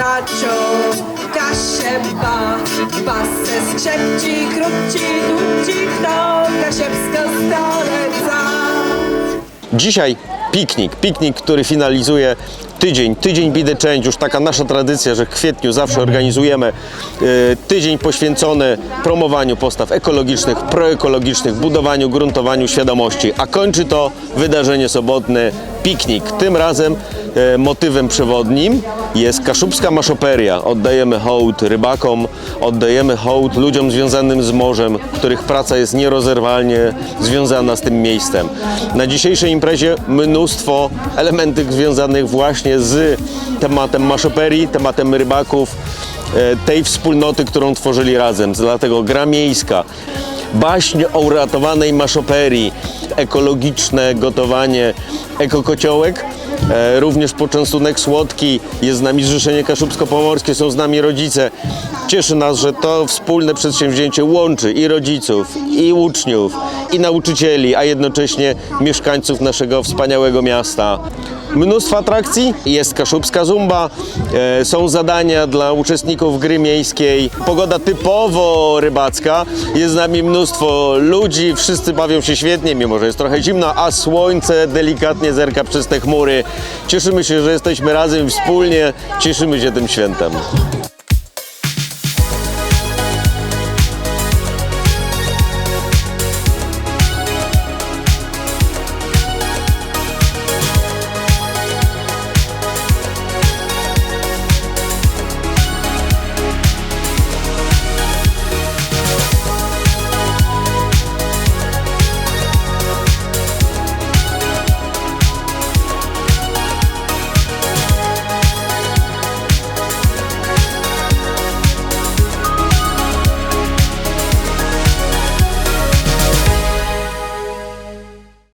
ciu Kasie ba Basę skrzepci, krótci, dłuci To kasiewska stolica Dzisiaj piknik, piknik, który finalizuje tydzień, tydzień Be The Change, już taka nasza tradycja, że w kwietniu zawsze organizujemy e, tydzień poświęcony promowaniu postaw ekologicznych, proekologicznych, budowaniu, gruntowaniu świadomości, a kończy to wydarzenie sobotne piknik. Tym razem e, motywem przewodnim jest kaszubska maszoperia. Oddajemy hołd rybakom, oddajemy hołd ludziom związanym z morzem, których praca jest nierozerwalnie związana z tym miejscem. Na dzisiejszej imprezie mnóstwo elementów związanych właśnie z tematem maszoperii, tematem rybaków, e, tej wspólnoty, którą tworzyli razem. Dlatego gra miejska, baśń o uratowanej maszoperii, ekologiczne gotowanie ekokociołek, również poczęstunek słodki, jest z nami Zrzeszenie Kaszubsko-Pomorskie, są z nami rodzice. Cieszy nas, że to wspólne przedsięwzięcie łączy i rodziców, i uczniów, i nauczycieli, a jednocześnie mieszkańców naszego wspaniałego miasta. Mnóstwo atrakcji, jest kaszubska zumba, e, są zadania dla uczestników gry miejskiej, pogoda typowo rybacka, jest z nami mnóstwo ludzi, wszyscy bawią się świetnie, mimo że jest trochę zimno, a słońce delikatnie zerka przez te chmury. Cieszymy się, że jesteśmy razem wspólnie, cieszymy się tym świętem.